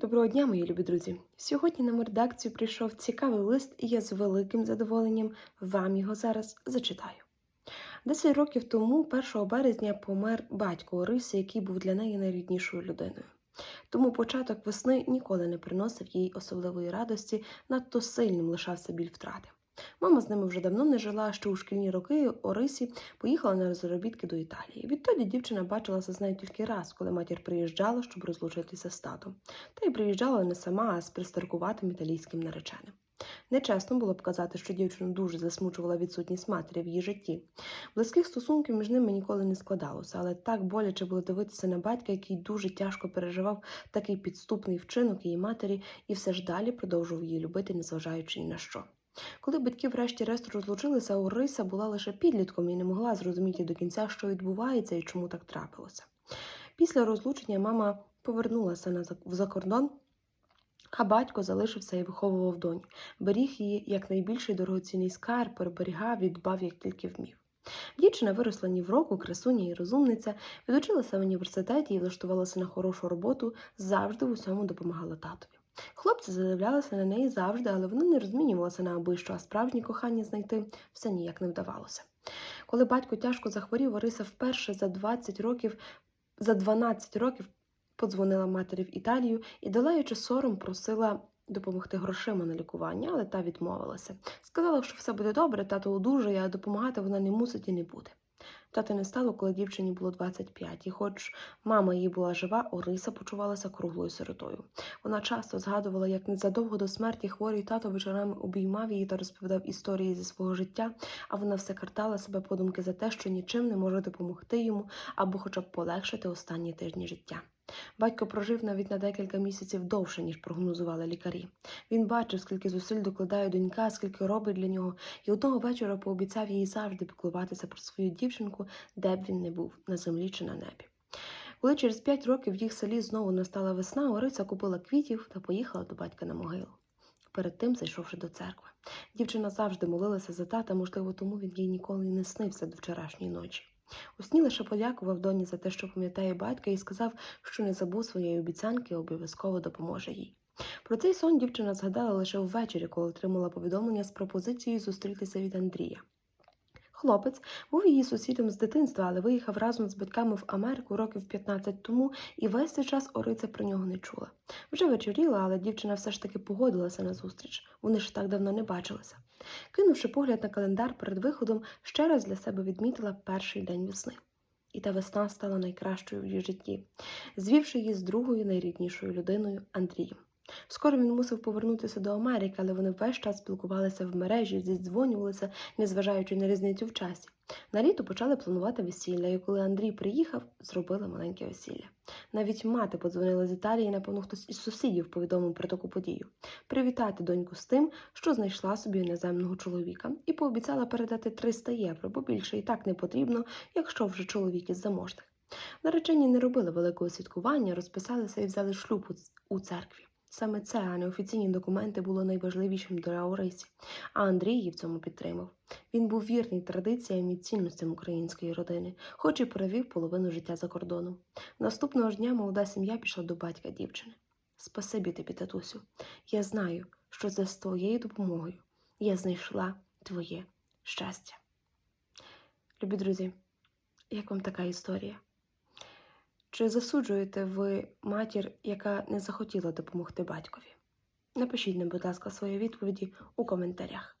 Доброго дня, мої любі друзі! Сьогодні нам у редакцію прийшов цікавий лист, і я з великим задоволенням вам його зараз зачитаю. Десять років тому, 1 березня, помер батько Орися, який був для неї найріднішою людиною. Тому початок весни ніколи не приносив їй особливої радості, надто сильним лишався біль втрати. Мама з ними вже давно не жила, ще у шкільні роки Орисі поїхала на заробітки до Італії. Відтоді дівчина бачилася з нею тільки раз, коли матір приїжджала, щоб розлучитися з татом. Та й приїжджала не сама, а з пристаркуватим італійським нареченим. Нечесно було б казати, що дівчину дуже засмучувала відсутність матері в її житті. Близьких стосунків між ними ніколи не складалося, але так боляче було дивитися на батька, який дуже тяжко переживав такий підступний вчинок її матері, і все ж далі продовжував її любити, незважаючи ні на що. Коли батьки врешті-решт розлучилися, Ориса була лише підлітком і не могла зрозуміти до кінця, що відбувається і чому так трапилося. Після розлучення мама повернулася на закордон, а батько залишився і виховував донь, беріг її як найбільший дорогоцінний скарб, переберігав і дбав, як тільки вмів. Дівчина виросла ні в року, красуня і розумниця, відучилася в університеті і влаштувалася на хорошу роботу, завжди в усьому допомагала татові. Хлопці задивлялися на неї завжди, але вони не розмінювалися на аби що, а справжнє кохання знайти все ніяк не вдавалося. Коли батько тяжко захворів, Ориса вперше за 20 років, за 12 років подзвонила матері в Італію і, долаючи сором, просила допомогти грошима на лікування, але та відмовилася. Сказала, що все буде добре, тато одужає, а допомагати вона не мусить і не буде. Тата не стало, коли дівчині було 25, і хоч мама її була жива, Ориса почувалася круглою сиротою. Вона часто згадувала, як незадовго до смерті хворий тато вечорами обіймав її та розповідав історії зі свого життя, а вона все картала себе подумки за те, що нічим не може допомогти йому або хоча б полегшити останні тижні життя. Батько прожив навіть на декілька місяців довше, ніж прогнозували лікарі. Він бачив, скільки зусиль докладає донька, скільки робить для нього, і одного вечора пообіцяв їй завжди піклуватися про свою дівчинку, де б він не був, на землі чи на небі. Коли через п'ять років в їх селі знову настала весна, Ориця купила квітів та поїхала до батька на могилу. Перед тим, зайшовши до церкви, дівчина завжди молилася за тата, можливо, тому він їй ніколи не снився до вчорашньої ночі. У сні лише подякував доні за те, що пам'ятає батька, і сказав, що не забув своєї обіцянки і обов'язково допоможе їй. Про цей сон дівчина згадала лише ввечері, коли отримала повідомлення з пропозицією зустрітися від Андрія. Хлопець був її сусідом з дитинства, але виїхав разом з батьками в Америку років 15 тому, і весь цей час Ориця про нього не чула. Вже вечоріла, але дівчина все ж таки погодилася на зустріч. Вони ж так давно не бачилися. Кинувши погляд на календар перед виходом, ще раз для себе відмітила перший день весни. І та весна стала найкращою в її житті, звівши її з другою найріднішою людиною Андрієм. Скоро він мусив повернутися до Америки, але вони весь час спілкувалися в мережі, зідзвонювалися, незважаючи на різницю в часі. На літо почали планувати весілля, і коли Андрій приїхав, зробили маленьке весілля. Навіть мати подзвонила з Італії, напевно, хтось із сусідів повідомив про таку подію. Привітати доньку з тим, що знайшла собі іноземного чоловіка, і пообіцяла передати 300 євро, бо більше і так не потрібно, якщо вже чоловік із заможних. Наречені не робили великого святкування, розписалися і взяли шлюб у церкві. Саме це, а не офіційні документи, було найважливішим для Орисі, а Андрій її в цьому підтримав. Він був вірний традиціям і цінностям української родини, хоч і провів половину життя за кордоном. Наступного ж дня молода сім'я пішла до батька дівчини. Спасибі тобі, татусю. Я знаю, що за твоєю допомогою я знайшла твоє щастя. Любі друзі, як вам така історія? Чи засуджуєте ви матір, яка не захотіла допомогти батькові? Напишіть нам, будь ласка, свої відповіді у коментарях.